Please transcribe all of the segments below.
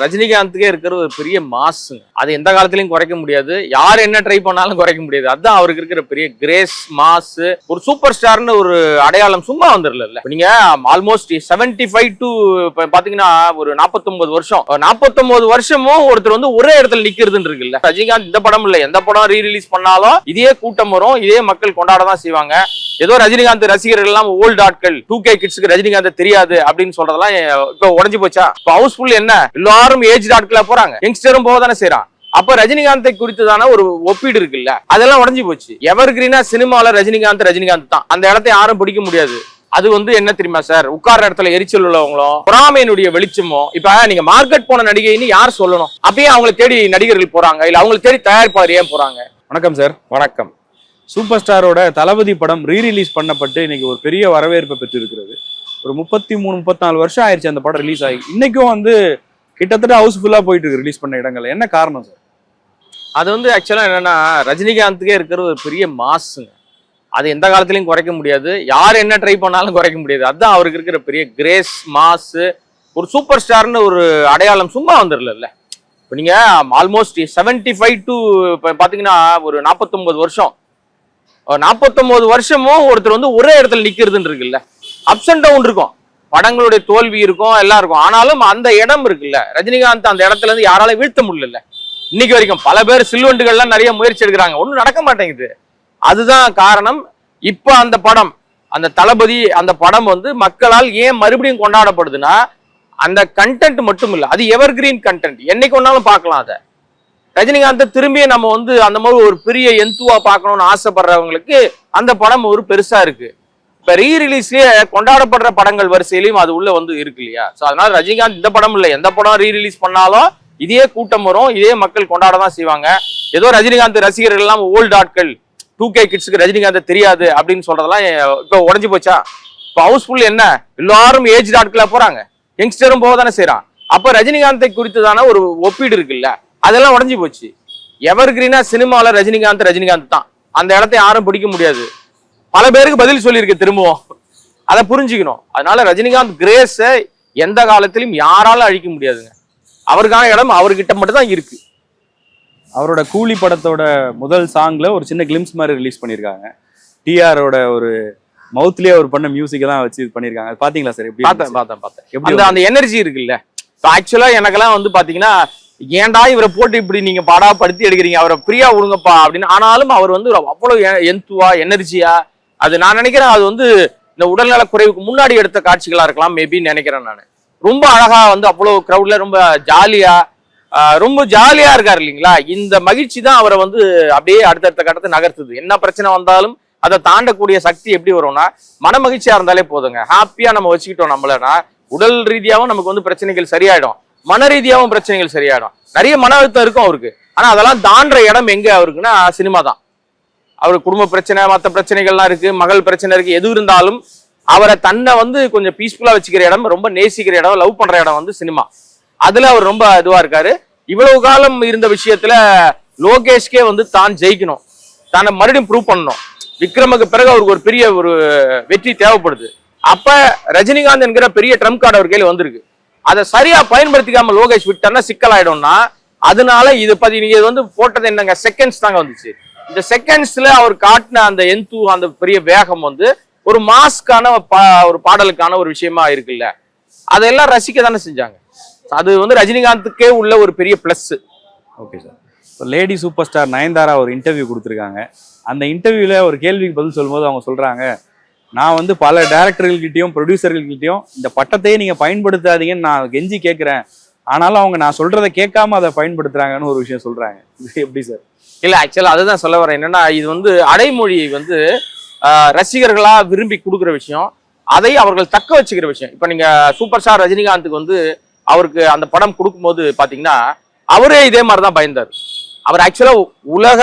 ரஜினிகாந்துக்கே இருக்கிற ஒரு பெரிய மாசுங்க அது எந்த காலத்திலையும் குறைக்க முடியாது. யார் என்ன ட்ரை பண்ணாலும் குறைக்க முடியாது. அதுதான் அவருக்கு இருக்கிற பெரிய கிரேஸ் மாசு. ஒரு சூப்பர் ஸ்டார்னு ஒரு அடையாளம் சும்மா வந்துடல நீங்க ஆல்மோஸ்ட் செவன்டி ஃபைவ் டு பாத்தீங்கன்னா ஒரு 49 வருஷம். 49 வருஷமும் ஒருத்தர் வந்து ஒரே இடத்துல நிக்கிறதுன்னு இருக்குல்ல. ரஜினிகாந்த் இந்த படம் இல்ல. எந்த படம் ரீ ரிலீஸ் பண்ணாலும் இதே கூட்டம் வரும். இதே மக்கள் கொண்டாட தான் செய்வாங்க. ஏதோ ரஜினிகாந்த் ரசிகர்கள் எல்லாம் ஓல்டு ஆட்கள் டூ கே கிட்ஸ்க்கு ரஜினிகாந்த் தெரியாது அப்படின்னு சொல்றதெல்லாம் இப்ப உடஞ்சு போச்சா? இப்ப ஹவுஸ்ஃபுல் என்ன? எல்லாரும் ஏஜ் ஆட்களா போறாங்க. யங்ஸ்டரும் போக தானே செய்யறான் அப்ப ரஜினிகாந்தை குறித்துதான ஒரு ஒப்பீடு இருக்குல்ல? அதெல்லாம் உடஞ்சு போச்சு. எவர் கிரீனா சினிமால ரஜினிகாந்த் ரஜினிகாந்த் தான். அந்த இடத்தை யாரும் பிடிக்க முடியாது. அது வந்து என்ன தெரியுமா சார் உட்கார்ற இடத்துல எரிச்சல் உள்ளவங்களும் பொறாமையினுடைய வெளிச்சமும் இப்ப நீங்க மார்க்கெட் போன நடிகைன்னு யார் சொல்லணும்? அப்பயே அவங்களை தேடி நடிகர்கள் போறாங்க. இல்ல அவங்களை தேடி தயாரிப்பாளர் ஏன் போறாங்க? வணக்கம் சார் வணக்கம். சூப்பர் ஸ்டாரோட தளபதி படம் ரீ ரிலீஸ் பண்ணப்பட்டு இன்னைக்கு ஒரு பெரிய வரவேற்பை பெற்றிருக்கிறது. ஒரு முப்பத்தி மூணு முப்பத்தாலு வருஷம் ஆயிடுச்சு அந்த படம் ரிலீஸ் ஆகி. இன்னைக்கும் வந்து கிட்டத்தட்ட ஹவுஸ்ஃபுல்லாக போயிட்டு இருக்கு ரிலீஸ் பண்ண இடங்கள் என்ன காரணம் சார் அது வந்து ஆக்சுவலாக என்னன்னா ரஜினிகாந்துக்கே இருக்கிற ஒரு பெரிய மாசுங்க அது எந்த காலத்துலையும் குறைக்க முடியாது. யார் என்ன ட்ரை பண்ணாலும் குறைக்க முடியாது. அதுதான் அவருக்கு இருக்கிற பெரிய கிரேஸ் மாஸு ஒரு சூப்பர் ஸ்டார்னு ஒரு அடையாளம் சும்மா வந்துடல இப்போ நீங்கள் ஆல்மோஸ்ட் செவன்டி ஃபைவ் டு இப்போ பார்த்தீங்கன்னா ஒரு 49 வருஷம் நாற்பத்தொம்போது வருஷமும் ஒருத்தர் வந்து ஒரே இடத்துல நிற்கிறதுன்னு இருக்குல்ல. அப்ஸ் அண்ட் டவுன் இருக்கும். படங்களுடைய தோல்வி இருக்கும் எல்லாம் இருக்கும். ஆனாலும் அந்த இடம் இருக்குல்ல. ரஜினிகாந்த் அந்த இடத்துல இருந்து யாராலும் வீழ்த்த முடியல இன்னைக்கு வரைக்கும் பல பேர் சில்வண்டுகள்லாம் நிறைய முயற்சி எடுக்கிறாங்க. ஒன்றும் நடக்க மாட்டேங்குது. அதுதான் காரணம். இப்போ அந்த படம் அந்த தளபதி அந்த படம் வந்து மக்களால் ஏன் மறுபடியும் கொண்டாடப்படுதுன்னா அந்த கண்டென்ட் மட்டும் இல்லை. அது எவர் கிரீன் கண்டென்ட் என்னைக்கு ஒன்னாலும் பார்க்கலாம் அதை. ரஜினிகாந்தை திரும்பியும் நம்ம வந்து அந்த மாதிரி ஒரு பெரிய எந்துவா பார்க்கணும்னு ஆசைப்படுறவங்களுக்கு அந்த படம் ஒரு பெருசா இருக்கு. இப்ப ரீ ரிலீஸ்லயே கொண்டாடப்படுற படங்கள் வரிசையிலையும் அது உள்ள வந்து இருக்கு இல்லையா? சோ அதனால ரஜினிகாந்த் இந்த படம் இல்ல. எந்த படம் ரீ ரிலீஸ் பண்ணாலும் இதே கூட்டம் வரும். இதே மக்கள் கொண்டாட தான் செய்வாங்க. ஏதோ ரஜினிகாந்த் ரசிகர்கள் எல்லாம் ஓல்டு ஆட்கள். டூ கே கிட்ஸுக்கு ரஜினிகாந்த் தெரியாது அப்படின்னு சொல்றதெல்லாம் இப்ப உடஞ்சு போச்சா? இப்ப ஹவுஸ்ஃபுல் என்ன? எல்லாரும் ஏஜ் ஆட்களா போறாங்க. யங்ஸ்டரும் போக தானே செய்யறான் அப்ப ரஜினிகாந்தை குறித்துதான ஒரு ஒப்பீடு இருக்குல்ல? அதெல்லாம் உடஞ்சு போச்சு. எவர் கிரீனா சினிமால ரஜினிகாந்த் ரஜினிகாந்த் தான். அந்த இடத்தை யாரும் பிடிக்க முடியாது. பல பேருக்கு பதில் சொல்லியிருக்கு திரும்பவும். அதை புரிஞ்சுக்கணும். அதனால ரஜினிகாந்த் கிரேஸை எந்த காலத்திலும் யாராலும் அழிக்க முடியாதுங்க. அவருக்கான இடம் அவர்கிட்ட மட்டும் தான் இருக்கு. அவரோட கூலி படத்தோட முதல் சாங்ல ஒரு சின்ன கிளிம்ஸ் மாதிரி ரிலீஸ் பண்ணியிருக்காங்க. டிஆரோட ஒரு மவுத்லயே அவர் பண்ண மியூசிக்கை தான் வச்சு இது பண்ணியிருக்காங்க. அது பாத்தீங்களா சார் எப்படி பார்த்தேன்? பார்த்தேன் பார்த்தேன். எப்படி அந்த அந்த எனர்ஜி இருக்குல்ல. ஆக்சுவலா எனக்கெல்லாம் வந்து பாத்தீங்கன்னா ஏன்டா இவரை போட்டு இப்படி நீங்க படுத்தி எடுக்கிறீங்க? அவரை ஃப்ரீயா விடுங்கப்பா அப்படின்னு. ஆனாலும் அவர் வந்து அவ்வளவு எந்துவா எனர்ஜியா அது நான் நினைக்கிறேன் அது வந்து இந்த உடல்நல குறைவுக்கு முன்னாடி எடுத்த காட்சிகளா இருக்கலாம் மேபின்னு நினைக்கிறேன் நான். ரொம்ப அழகா வந்து அவ்வளவு கிரௌட்ல ரொம்ப ஜாலியா ரொம்ப ஜாலியா இருக்காரு இல்லைங்களா? இந்த மகிழ்ச்சி தான் அவரை வந்து அப்படியே அடுத்தடுத்த கட்டத்தை நகர்த்துது. என்ன பிரச்சனை வந்தாலும் அதை தாண்டக்கூடிய சக்தி எப்படி வரும்னா மன மகிழ்ச்சியா இருந்தாலே போதுங்க. ஹாப்பியா நம்ம வச்சுக்கிட்டோம் நம்மளனா உடல் ரீதியாகவும் நமக்கு வந்து பிரச்சனைகள் சரியாயிடும். மன ரீதியாகவும் பிரச்சனைகள் சரியாயிடும். நிறைய மன அழுத்தம் இருக்கும் அவருக்கு. ஆனா அதெல்லாம் தாண்டுற இடம் எங்க அவருக்குன்னா சினிமா தான். அவர் குடும்ப பிரச்சனை மற்ற பிரச்சனைகள்லாம் இருக்கு மகள் பிரச்சனை இருக்கு எது இருந்தாலும் அவரை தன்னை வந்து கொஞ்சம் பீஸ்ஃபுல்லா வச்சுக்கிற இடம் ரொம்ப நேசிக்கிற இடம் லவ் பண்ற இடம் வந்து சினிமா அதுல அவர் ரொம்ப இதுவா இருக்காரு. இவ்வளவு காலம் இருந்த விஷயத்துல லோகேஷ்கே வந்து தான் ஜெயிக்கணும். தன்னை மறுபடியும் ப்ரூவ் பண்ணணும். விக்ரமுக்கு பிறகு அவருக்கு ஒரு பெரிய ஒரு வெற்றி தேவைப்படுது. அப்ப ரஜினிகாந்த் என்கிற பெரிய ட்ரம்ப் கார்டு அவர் கையில் வந்திருக்கு. அதை சரியா பயன்படுத்திக்காம லோகேஷ் விட்டார்னா சிக்கலாயிடும்னா அதனால இது பத்தி நீங்க இது வந்து போட்டது என்னங்க? செகண்ட்ஸ் தாங்க வந்துச்சு. இந்த செகண்ட்ஸ்ல அவர் காட்டின அந்த எந்தூ அந்த பெரிய வேகம் வந்து ஒரு மாஸ்க்கான ஒரு பாடலுக்கான ஒரு விஷயமா இருக்குல்ல. அதெல்லாம் ரசிக்க தானே செஞ்சாங்க. அது வந்து ரஜினிகாந்துக்கே உள்ள ஒரு பெரிய பிளஸ் ஓகே சார் இப்போ லேடி சூப்பர் ஸ்டார் நயன்தாரா ஒரு இன்டர்வியூ கொடுத்துருக்காங்க. அந்த இன்டர்வியூல ஒரு கேள்விக்கு பதில் சொல்லும்போது அவங்க சொல்றாங்க நான் வந்து பல டேரக்டர்கள்கிட்டயும் ப்ரொடியூசர்கள்கிட்டையும் இந்த பட்டத்தையே நீங்கள் பயன்படுத்தாதீங்கன்னு நான் கெஞ்சி கேட்குறேன் ஆனாலும் அவங்க நான் சொல்கிறத கேட்காம அதை பயன்படுத்துகிறாங்கன்னு ஒரு விஷயம் சொல்கிறாங்க இது எப்படி சார்? இல்லை ஆக்சுவலாக அதுதான் சொல்ல வரேன். என்னென்னா இது வந்து அடைமொழி வந்து ரசிகர்களாக விரும்பி கொடுக்குற விஷயம். அதை அவர்கள் தக்க வச்சுக்கிற விஷயம். இப்போ நீங்கள் சூப்பர் ஸ்டார் ரஜினிகாந்துக்கு வந்து அவருக்கு அந்த படம் கொடுக்கும்போது பார்த்தீங்கன்னா அவரே இதே மாதிரி தான் பயந்தார். அவர் ஆக்சுவலாக உலக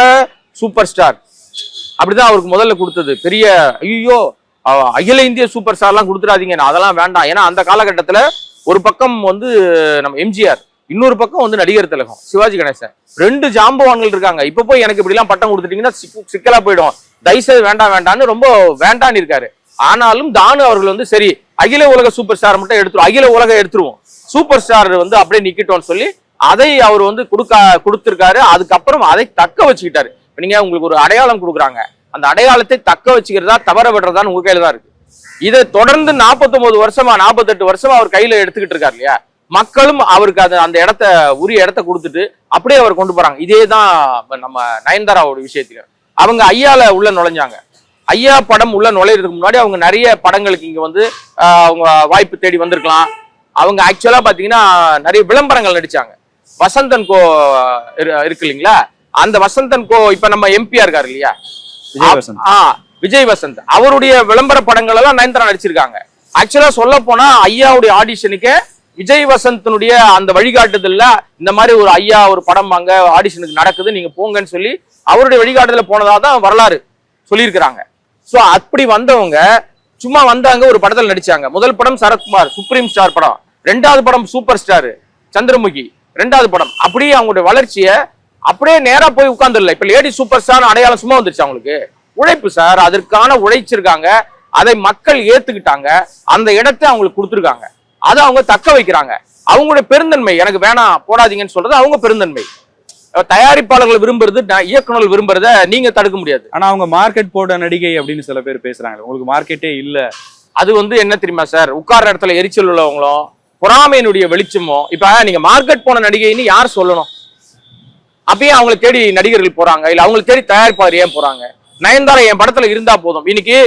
சூப்பர் ஸ்டார் அப்படிதான் அவருக்கு முதல்ல கொடுத்தது. பெரிய ஐயோ அகில இந்திய சூப்பர் ஸ்டார்லாம் கொடுத்துடாதீங்க அதெல்லாம் வேண்டாம். ஏன்னா அந்த காலகட்டத்தில் ஒரு பக்கம் வந்து நம்ம எம்ஜிஆர் இன்னொரு பக்கம் வந்து நடிகர் திலகம் சிவாஜி கணேசன். ரெண்டு ஜாம்பவான்கள் இருக்காங்க. இப்ப போய் எனக்கு இப்படிலாம் பட்டம் கொடுத்துட்டீங்கன்னா சிக்கலா போயிடும். தயவுசெய்து வேண்டாம் வேண்டாம்னு ரொம்ப வேண்டான்னு இருக்காரு. ஆனாலும் தானு அவர்கள் வந்து சரி அகில உலக சூப்பர் ஸ்டார் மட்டும் எடுத்துருவோம் அகில உலக எடுத்துருவோம். சூப்பர் ஸ்டார் வந்து அப்படியே நிக்கட்டும்னு சொல்லி அதை அவர் வந்து கொடுக்க கொடுத்துருக்காரு. அதுக்கப்புறம் அதை தக்க வச்சுக்கிட்டாரு. நீங்க உங்களுக்கு ஒரு அடையாளம் கொடுக்குறாங்க. அந்த அடையாளத்தை தக்க வச்சுக்கிறதா தவற விடுறதா உங்க கையில தான் இருக்கு. இதை தொடர்ந்து 49 வருஷமா 48 வருஷமா அவர் கையில எடுத்துக்கிட்டு இருக்காரு இல்லையா? மக்களும் அவருக்கு அது அந்த இடத்த உரிய இடத்த கொடுத்துட்டு அப்படியே அவர் கொண்டு போறாங்க. இதே தான் நம்ம நயன்தாராவோட விஷயத்துல அவங்க ஐயால உள்ள நுழைஞ்சாங்க. ஐயா படம் உள்ள நுழையிறதுக்கு முன்னாடி அவங்க நிறைய படங்களுக்கு இங்க வந்து அவங்க வாய்ப்பு தேடி வந்திருக்கலாம். அவங்க ஆக்சுவலா பாத்தீங்கன்னா நிறைய விளம்பரங்கள் நடிச்சாங்க. வசந்தன் கோ இருக்கு இல்லைங்களா? அந்த வசந்தன் கோ இப்ப நம்ம எம்பியா இருக்காரு இல்லையா? விஜய் வசந்த் ஆ விஜய் வசந்த் அவருடைய விளம்பர படங்கள் எல்லாம் நயன்தாரா நடிச்சிருக்காங்க. ஆக்சுவலா சொல்ல போனா ஐயாவுடைய ஆடிஷனுக்கு விஜய் வசந்தனுடைய அந்த வழிகாட்டுதல்ல இந்த மாதிரி ஒரு ஐயா ஒரு படம் அங்க ஆடிஷனுக்கு நடக்குது நீங்க போங்கன்னு சொல்லி அவருடைய வழிகாட்டுதல போனதா தான் வரலாறு சொல்லியிருக்கிறாங்க. ஸோ அப்படி வந்தவங்க சும்மா வந்தாங்க ஒரு படத்தில் நடிச்சாங்க. முதல் படம் சரத்குமார் சுப்ரீம் ஸ்டார் படம். ரெண்டாவது படம் சூப்பர் ஸ்டார் சந்திரமுகி. ரெண்டாவது படம். அப்படியே அவங்களுடைய வளர்ச்சியை அப்படியே நேரா போய் உட்கார்ந்துடல. இப்ப லேடி சூப்பர் ஸ்டார் அடையாளம் சும்மா வந்துருச்சு அவங்களுக்கு உழைப்பு சார் அதற்கான உழைச்சிருக்காங்க. அதை மக்கள் ஏத்துக்கிட்டாங்க. அந்த இடத்தை அவங்களுக்கு கொடுத்துருக்காங்க. அதை அவங்க தக்க வைக்கிறாங்க. அவங்களுடைய பெருந்தன்மை எனக்கு வேணாம் போடாதீங்கன்னு சொல்றது அவங்க பெருந்தன்மை. தயாரிப்பாளர்கள் விரும்புறது நான் இயக்குனர்கள் விரும்புறத நீங்க தடுக்க முடியாது. ஆனா அவங்க மார்க்கெட் போட்ட நடிகை அப்படின்னு சில பேர் பேசுறாங்க. உங்களுக்கு மார்க்கெட்டே இல்ல. அது வந்து என்ன தெரியுமா சார் உட்கார்ற இடத்துல எரிச்சல் உள்ளவங்களும் பொறாமையினுடைய வெளிச்சமும் இப்ப நீங்க மார்க்கெட் போன நடிகைன்னு யார் சொல்லணும்? அப்பயே அவங்களை தேடி நடிகர்கள் போறாங்க. இல்ல அவங்களை தேடி தயாரிப்பாளர் ஏன் போறாங்க? நயன்தாரா என் படத்துல இருந்தா போதும். இன்னைக்கு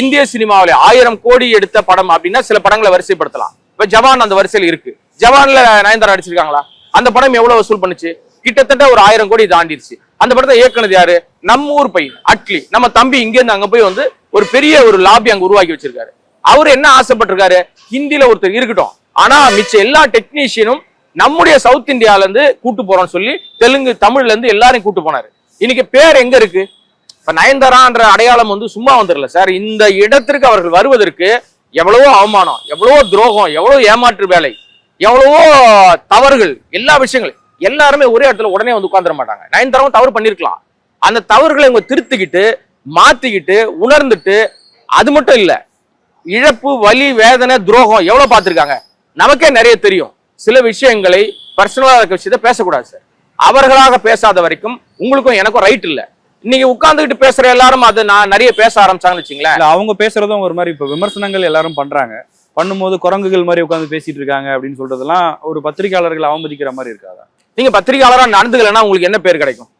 இந்திய சினிமாவில ஆயிரம் கோடி எடுத்த படம் அப்படின்னா சில படங்களை வரிசைப்படுத்தலாம். இப்ப ஜவான் அந்த வரிசையில் இருக்கு. ஜவான்ல நயன்தாரா நடிச்சிருக்காங்களா? அந்த படம் எவ்வளவு வசூல் பண்ணுச்சு? கிட்டத்தட்ட ஒரு ஆயிரம் கோடி தாண்டிருச்சு. அந்த படத்தை இயக்குனது யாரு? நம்ம ஊர் பையன் அட்லி. நம்ம தம்பி இங்க இருந்து அங்க போய் வந்து ஒரு பெரிய ஒரு லாபி அங்க உருவாக்கி வச்சிருக்காரு. அவர் என்ன ஆசைப்பட்டிருக்காரு? ஹிந்தியில ஒருத்தர் இருக்கட்டும். ஆனா மிச்ச எல்லா டெக்னீஷியனும் நம்முடைய சவுத் இந்தியால இருந்து கூட்டு போறோம்னு சொல்லி தெலுங்கு தமிழ்ல இருந்து எல்லாரையும் கூட்டு போனாரு. இன்னைக்கு பேர் எங்க இருக்கு? இப்ப நயன்தாரான்ற அடையாளம் வந்து சும்மா வந்துடல சார். இந்த இடத்திற்கு அவர்கள் வருவதற்கு எவ்வளவோ அவமானம் எவ்வளவோ துரோகம் எவ்வளவோ ஏமாற்று வேலை எவ்வளவோ தவறுகள் எல்லா விஷயங்களும் எல்லாருமே ஒரே இடத்துல உடனே வந்து உட்கார்ந்துட மாட்டாங்க. நயன்தாராவும் தவறு பண்ணிருக்கலாம். அந்த தவறுகளை இவங்க திருத்திக்கிட்டு மாத்திக்கிட்டு உணர்ந்துட்டு அது மட்டும் இல்ல இழப்பு வலி வேதனை துரோகம் எவ்வளவு பார்த்திருக்காங்க? நமக்கே நிறைய தெரியும். சில விஷயங்களை பர்சனலா இருக்க விஷயத்த பேசக்கூடாது சார் அவர்களாக பேசாத வரைக்கும் உங்களுக்கும் எனக்கும் ரைட் இல்ல. நீங்க உட்கார்ந்துகிட்டு பேசுற எல்லாரும் அதை நான் நிறைய பேச ஆரம்பிச்சாங்கன்னு வச்சுங்களேன் இல்ல அவங்க பேசுறதும் ஒரு மாதிரி இப்ப விமர்சனங்கள் எல்லாரும் பண்றாங்க. பண்ணும்போது குரங்குகள் மாதிரி உட்காந்து பேசிட்டு இருக்காங்க அப்படின்னு சொல்றதெல்லாம் ஒரு பத்திரிகையாளர்கள் அவமதிக்கிற மாதிரி இருக்காதா? நீங்க பத்திரிகையாளரா நடந்துக்கலைன்னா உங்களுக்கு என்ன பேர் கிடைக்கும்?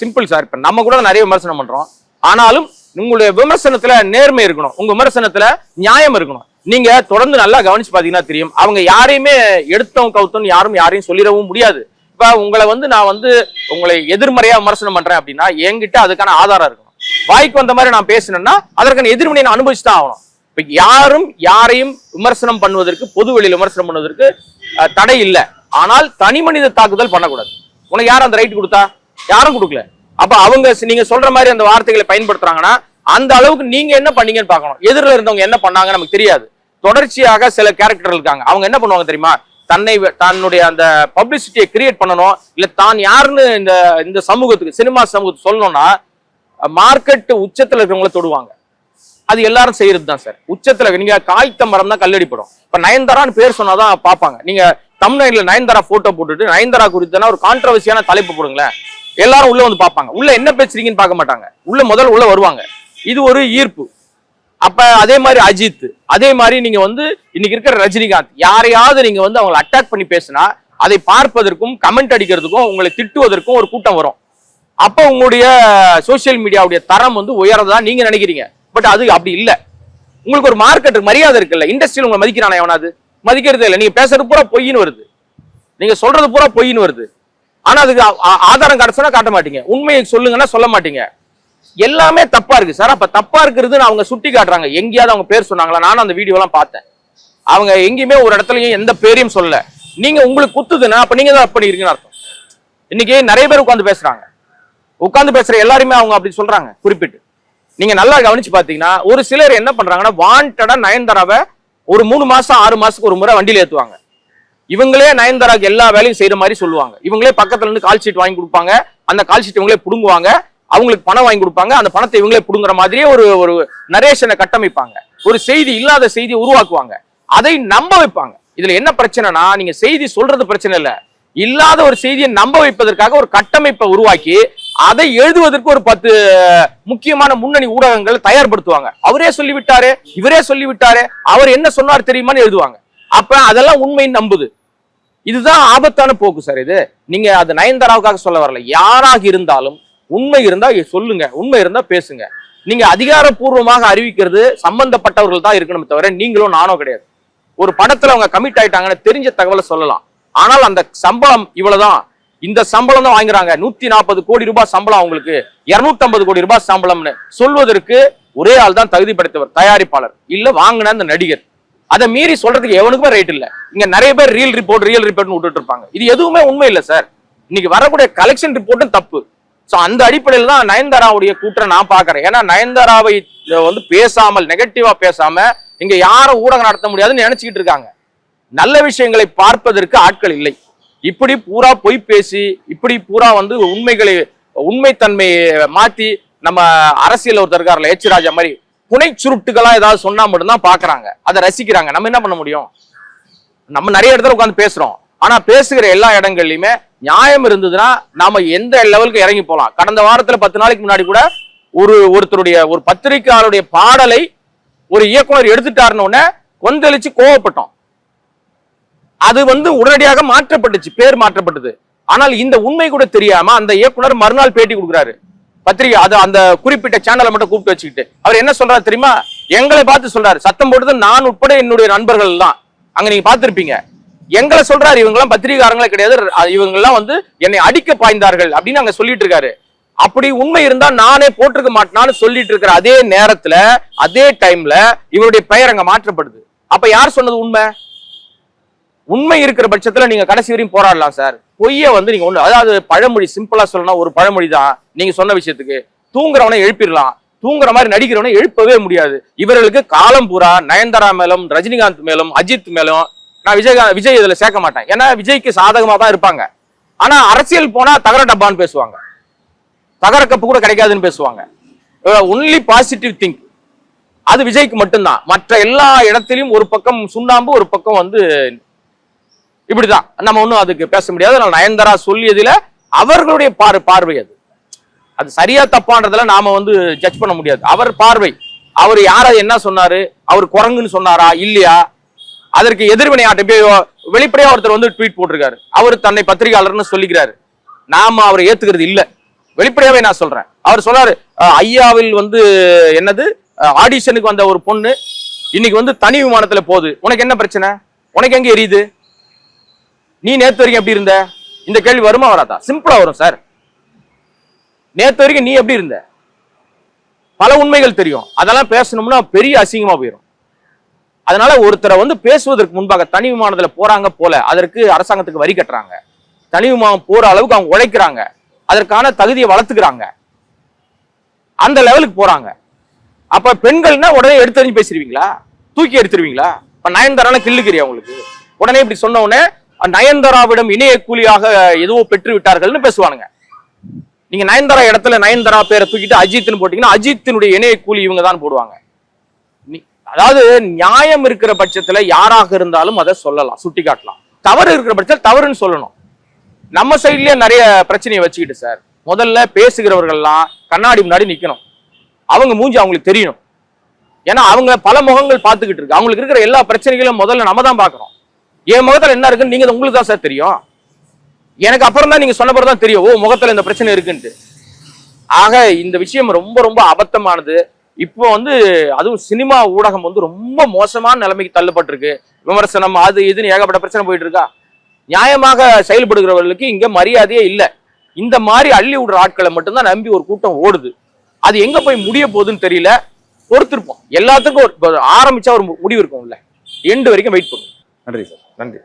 சிம்பிள் சார் இப்ப நம்ம கூட நிறைய விமர்சனம் பண்றோம். ஆனாலும் உங்களுடைய விமர்சனத்துல நேர்மை இருக்கணும். உங்க விமர்சனத்துல நியாயம் இருக்கணும். நீங்க தொடர்ந்து நல்லா கவனிச்சு பாத்தீங்கன்னா தெரியும். அவங்க யாரையுமே எடுத்தோம் கவுத்தோம் யாரும் யாரையும் சொல்லிடவும் முடியாது. இப்ப உங்களை வந்து நான் வந்து உங்களை எதிர்மறையா விமர்சனம் பண்றேன் அப்படின்னா என்கிட்ட அதுக்கான ஆதாரம் இருக்கணும். வாய்க்கு வந்த மாதிரி நான் பேசினேன்னா அதற்கான எதிர்மனை நான் அனுபவிச்சு தான் ஆகணும். இப்ப யாரும் யாரையும் விமர்சனம் பண்ணுவதற்கு பொது வெளியில் விமர்சனம் பண்ணுவதற்கு தடை இல்லை. ஆனால் தனி மனித தாக்குதல் பண்ணக்கூடாது. உனக்கு யாரும் அந்த ரைட் கொடுத்தா? யாரும் கொடுக்கல. அப்ப அவங்க நீங்க சொல்ற மாதிரி அந்த வார்த்தைகளை பயன்படுத்துறாங்கன்னா அந்த அளவுக்கு நீங்க என்ன பண்ணீங்கன்னு பார்க்கணும். எதிரில் இருந்தவங்க என்ன பண்ணாங்க நமக்கு தெரியாது. தொடர்ச்சியாக சில கேரக்டர் இருக்காங்க. அவங்க என்ன பண்ணுவாங்க தெரியுமா? தன்னை தன்னுடைய அந்த பப்ளிசிட்டியை கிரியேட் பண்ணணும் இல்லை தான் யாருன்னு இந்த இந்த சமூகத்துக்கு சினிமா சமூகத்துக்கு சொல்லணும்னா மார்க்கெட் உச்சத்தில் இருக்கிறவங்கள தொடுவாங்க. அது எல்லாரும் செய்யறது தான் சார் உச்சத்தில் நீங்க காய்த்த மரம் தான் கல்லடிப்படும். இப்போ நயன்தாரான்னு பேர் சொன்னாதான் பார்ப்பாங்க. நீங்க தமிழ்நாட்டில் நயன்தாரா போட்டோ போட்டுட்டு நயன்தாரா குறித்தனா ஒரு கான்ட்ரவர்சியான தலைப்பு போடுங்களேன். எல்லாரும் உள்ள வந்து பார்ப்பாங்க. உள்ள என்ன பேசுறீங்கன்னு பார்க்க மாட்டாங்க. உள்ள முதல்ல உள்ள வருவாங்க. இது ஒரு ஈர்ப்பு. அப்ப அதே மாதிரி அஜித் அதே மாதிரி நீங்க வந்து இன்னைக்கு இருக்கிற ரஜினிகாந்த் யாரையாவது நீங்க வந்து அவங்களை அட்டாக் பண்ணி பேசினா அதை பார்ப்பதற்கும் கமெண்ட் அடிக்கிறதுக்கும் உங்களை திட்டுவதற்கும் ஒரு கூட்டம் வரும். அப்ப உங்களுடைய சோஷியல் மீடியாவுடைய தரம் வந்து உயர்றதா நீங்க நினைக்கிறீங்க. பட் அது அப்படி இல்ல. உங்களுக்கு ஒரு மார்க்கெட் மரியாதை இருக்குல்ல. இண்டஸ்ட்ரியில் உங்களை மதிக்கிறானா எவனாவது? மதிக்கிறதே இல்லை. நீங்க பேசுறது பூரா பொய்ன்னு வருது. நீங்க சொல்றது பூரா பொய்ன்னு வருது. ஆனா அதுக்கு ஆதாரம் காட்ட ஆதாரம் காட்ட மாட்டீங்க. உண்மையை சொல்லுங்கன்னா சொல்ல மாட்டீங்க. எல்லாமே தப்பா இருக்கு. சார் அப்ப தப்பா இருக்கிறது அவங்க சுட்டி காட்டுறாங்க. எங்கேயாவது அவங்க பேர் சொன்னாங்களா? நானும் அந்த வீடியோ எல்லாம் பார்த்தேன். அவங்க எங்கேயுமே ஒரு இடத்துலயும் எந்த பேரையும் சொல்லல. நீங்க உங்களுக்கு குத்துதுன்னா அப்ப நீங்க தான் அப்படி பண்ணிருக்கீங்கன்னு அர்த்தம். இன்னைக்கு நிறைய பேர் உட்காந்து பேசுறாங்க. உட்காந்து பேசுற எல்லாருமே அவங்க அப்படி சொல்றாங்க குறிப்பிட்டு. நீங்க நல்லா கவனிச்சு பாத்தீங்கன்னா ஒரு சிலர் என்ன பண்றாங்கன்னா வாண்டடா நயன்தாராவை ஒரு மூணு மாசம் ஆறு மாசத்துக்கு ஒரு முறை வண்டியில ஏத்துவாங்க. இவங்களே நயன்தாராக்கு எல்லா வேலையும் செய்யற மாதிரி சொல்லுவாங்க. இவங்களே பக்கத்துல இருந்து கால் ஷீட் வாங்கி கொடுப்பாங்க. அந்த கால் ஷீட் இவங்களே புடுங்குவாங்க. அவங்களுக்கு பணம் வாங்கி கொடுப்பாங்க. அந்த பணத்தை இவங்களே பிடுங்குற மாதிரியே ஒரு ஒரு நரேஷனை கட்டமைப்பாங்க. ஒரு செய்தி இல்லாத செய்தியை உருவாக்குவாங்க. அதை நம்ப வைப்பாங்க. இதுல என்ன பிரச்சனைனா நீங்க செய்தி சொல்றது பிரச்சனை இல்ல. இல்லாத ஒரு செய்தியை நம்ப வைப்பதற்காக ஒரு கட்டமைப்பை உருவாக்கி அதை எழுதுவதற்கு ஒரு பத்து முக்கியமான முன்னணி ஊடகங்கள் தயார்படுத்துவாங்க. அவரே சொல்லிவிட்டாரு இவரே சொல்லிவிட்டாரு அவர் என்ன சொன்னார் தெரியுமான்னு எழுதுவாங்க. அப்ப அதெல்லாம் உண்மைன்னு நம்புது. இதுதான் ஆபத்தான போக்கு சார் இது. நீங்க அது நயன்தாராவுக்காக சொல்ல வரல. யாராக இருந்தாலும் உண்மை இருந்தா சொல்லுங்க. உண்மை இருந்தா பேசுங்க. நீங்க அதிகாரப்பூர்வமாக அறிவிக்கிறது சம்பந்தப்பட்டவர்கள் தான் இருக்கணும் தவிர நீங்களும் நானும் கிடையாது. ஒரு படத்துல அவங்க கமிட் ஆயிட்டாங்கன்னு தெரிஞ்ச தகவலை சொல்லலாம். ஆனால் அந்த சம்பளம் இவ்வளவுதான். இந்த சம்பளம் தான் வாங்குறாங்க. நூத்தி நாற்பது கோடி ரூபாய் சம்பளம் அவங்களுக்கு. 250 கோடி ரூபாய் சம்பளம்னு சொல்வதற்கு ஒரே ஆள் தான் தகுதி படைத்தவர் தயாரிப்பாளர். இல்ல வாங்கின அந்த நடிகர். அதை மீறி சொல்றதுக்கு எவனுக்குமே ரைட் இல்ல. இங்க நிறைய பேர் ரீல் ரிப்போர்ட் ரியல் ரிப்போர்ட்னு விட்டுட்டு இருப்பாங்க. இது எதுவுமே உண்மை இல்ல சார் இன்னைக்கு வரக்கூடிய கலெக்ஷன் ரிப்போர்ட்டும் தப்பு. ஸோ அந்த அடிப்படையில் தான் நயன்தாராவுடைய கூற்றை நான் பார்க்குறேன். ஏன்னா நயன்தாராவை வந்து பேசாமல் நெகட்டிவாக பேசாமல் இங்கே யாரும் ஊடகம் நடத்த முடியாதுன்னு நினச்சிக்கிட்டு இருக்காங்க. நல்ல விஷயங்களை பார்ப்பதற்கு ஆட்கள் இல்லை. இப்படி பூரா பொய் பேசி இப்படி பூரா வந்து உண்மைகளை உண்மைத்தன்மையை மாற்றி நம்ம அரசியல் ஒருத்தர் இருக்கார்ல எச் ராஜா மாதிரி புனை சுருட்டுகளா ஏதாவது சொன்னா மட்டும்தான் பாக்குறாங்க அதை ரசிக்கிறாங்க. நம்ம என்ன பண்ண முடியும்? நம்ம நிறைய இடத்துல உட்காந்து பேசுறோம். ஆனா பேசுகிற எல்லா இடங்கள்லயுமே நியாயம் இருந்ததுன்னா நாம எந்த லெவலுக்கு இறங்கி போலாம். கடந்த வாரத்துல பத்து நாளைக்கு முன்னாடி கூட ஒரு ஒருத்தருடைய ஒரு பத்திரிகையாளருடைய பாடலை ஒரு இயக்குனர் எடுத்துட்டாருன்னு உடனே கொந்தளிச்சு கோவப்பட்டோம். அது வந்து உடனடியாக மாற்றப்பட்டுச்சு பேர் மாற்றப்பட்டது. ஆனால் இந்த உண்மை கூட தெரியாம அந்த இயக்குனர் மறுநாள் பேட்டி கொடுக்குறாரு. பத்திரிகை அது அந்த குறிப்பிட்ட சேனலை மட்டும் கூப்பிட்டு வச்சுக்கிட்டு. அவர் என்ன சொல்றாரு தெரியுமா? எங்களை பார்த்து சொல்றாரு. சத்தம் போட்டது நான் உட்பட என்னுடைய நண்பர்கள் தான். அங்க நீங்க பார்த்துருப்பீங்க. எங்களை சொல்றாரு இவங்கெல்லாம் பத்திரிகாரங்களே கிடையாது. இவங்க எல்லாம் வந்து என்னை அடிக்க பாய்ந்தார்கள் அப்படின்னு அங்க சொல்லிட்டு இருக்காரு. அப்படி உண்மை இருந்தா நானே போட்டிருக்க மாட்டேனான்னு சொல்லிட்டு இருக்கிற அதே நேரத்துல அதே டைம்ல இவருடைய பெயர் அங்க மாற்றப்படுது. அப்ப யார் சொன்னது உண்மை? உண்மை இருக்கிற பட்சத்துல நீங்க கடைசி வரையும் போராடலாம் சார். பொய்ய வந்து நீங்க ஒண்ணு அதாவது பழமொழி சிம்பிளா சொல்லணும் ஒரு பழமொழி தான் நீங்க சொன்ன விஷயத்துக்கு. தூங்குறவனை எழுப்பிடலாம். தூங்குற மாதிரி நடிக்கிறவனை எழுப்பவே முடியாது. இவர்களுக்கு காலம் பூரா நயன்தாரா மேலும் ரஜினிகாந்த் மேலும் அஜித் மேலும் நான் விஜய் விஜய் இதுல சேர்க்க மாட்டேன். ஏன்னா விஜய்க்கு சாதகமா தான் இருப்பாங்க. ஆனா அரசியல் போனா தகர டப்பான்னு பேசுவாங்க. தகர கப்பு கூட கிடைக்காதுன்னு பேசுவாங்க. ஒன்லி பாசிட்டிவ் திங்க் அது விஜய்க்கு மட்டும்தான். மற்ற எல்லா இடத்திலையும் ஒரு பக்கம் சுண்ணாம்பு ஒரு பக்கம் வந்து இப்படிதான். நம்ம ஒன்றும் அதுக்கு பேச முடியாது. நயன்தாரா சொல்லியதுல அவர்களுடைய பார் பார்வை அது. அது சரியா தப்பான்றதுல நாம வந்து ஜட்ஜ் பண்ண முடியாது. அவர் பார்வை. அவர் யார என்ன சொன்னாரு? அவர் குரங்குன்னு சொன்னாரா? இல்லையா? அதற்கு எதிர்வினை ஆட்டம் போய் வெளிப்படையா ஒருத்தர் வந்து ட்வீட் போட்டிருக்காரு. அவர் தன்னை பத்திரிகையாளர்னு சொல்லிக்கிறாரு. நாம அவரை ஏத்துக்கிறது இல்ல. வெளிப்படையாவே நான் சொல்றேன். அவர் சொன்னாரு ஐயாவில் வந்து என்னது? ஆடிஷனுக்கு வந்த ஒரு பொண்ணு இன்னைக்கு வந்து தனி விமானத்துல போகுது. உனக்கு என்ன பிரச்சனை? உனக்கு எங்க எரியுது? நீ நேத்து வரைக்கும் எப்படி இருந்த? இந்த கேள்வி வருமா வராதா? சிம்பிளா வரும் சார் நேத்து வரைக்கும் நீ எப்படி இருந்த? பல உண்மைகள் தெரியும். அதெல்லாம் பேசணும்னா பெரிய அசிங்கமா போயிடும் அதனால ஒருத்தரை வந்து பேசுவதற்கு முன்பாக தனி விமானத்துல போறாங்க போல அதற்கு அரசாங்கத்துக்கு வரி கட்டுறாங்க. தனி விமானம் போற அளவுக்கு அவங்க உழைக்கிறாங்க. அதற்கான தகுதியை வளர்த்துக்கிறாங்க. அந்த லெவலுக்கு போறாங்க. அப்ப பெண்கள்னா உடனே எடுத்தறிஞ்சு பேசிடுவீங்களா? தூக்கி எடுத்துருவீங்களா இப்ப நயன்தாரான கிள்ளுக்கிறியா உங்களுக்கு? உடனே இப்படி சொன்ன உடனே நயன்தாராவிடம் இணைய கூலியாக எதுவோ பெற்று விட்டார்கள்னு பேசுவானுங்க. நீங்க நயன்தாரா இடத்துல நயன்தாரா பேரை தூக்கிட்டு அஜித்னு போட்டீங்கன்னா அஜித்தினுடைய இணைய கூலி இவங்க தான் போடுவாங்க. அதாவது நியாயம் இருக்கிற பட்சத்துல யாராக இருந்தாலும் அதை சொல்லலாம் சுட்டி காட்டலாம் தவறு இருக்கிற பட்சத்தில் தவறுன்னு சொல்லணும். நம்ம சைட்லயே நிறைய பிரச்சனையை வச்சுக்கிட்டு சார் முதல்ல பேசுகிறவர்கள்லாம் கண்ணாடி முன்னாடி நிக்கணும். அவங்க மூஞ்சி அவங்களுக்கு தெரியணும். ஏன்னா அவங்க பல முகங்கள் பார்த்துக்கிட்டு இருக்கு. அவங்களுக்கு இருக்கிற எல்லா பிரச்சனைகளும் முதல்ல நம்ம தான் பார்க்கணும். என் முகத்தில் என்ன இருக்குன்னு நீங்க உங்களுக்கு தான் சார் தெரியும். எனக்கு அப்புறம் தான் நீங்க சொன்ன பிறகு தான் தெரியும். ஓ முகத்தில் இந்த பிரச்சனை இருக்குன்ட்டு. ஆக இந்த விஷயம் ரொம்ப ரொம்ப அபத்தமானது. இப்போ வந்து அதுவும் சினிமா ஊடகம் வந்து ரொம்ப மோசமான நிலைமைக்கு தள்ளப்பட்டிருக்கு. விமர்சனம் அது இதுன்னு ஏகப்பட்ட பிரச்சனை போயிட்டு இருக்கா நியாயமாக செயல்படுகிறவர்களுக்கு இங்க மரியாதையே இல்லை. இந்த மாதிரி அள்ளி விடுற ஆட்களை மட்டும்தான் நம்பி ஒரு கூட்டம் ஓடுது. அது எங்க போய் முடிய போகுதுன்னு தெரியல. பொறுத்திருப்போம். எல்லாத்துக்கும் ஒரு ஆரம்பிச்சா ஒரு முடிவு இருக்கும்ல. எண்டு வரைக்கும் வெயிட் பண்ணுவோம். நன்றி சார். நன்றி.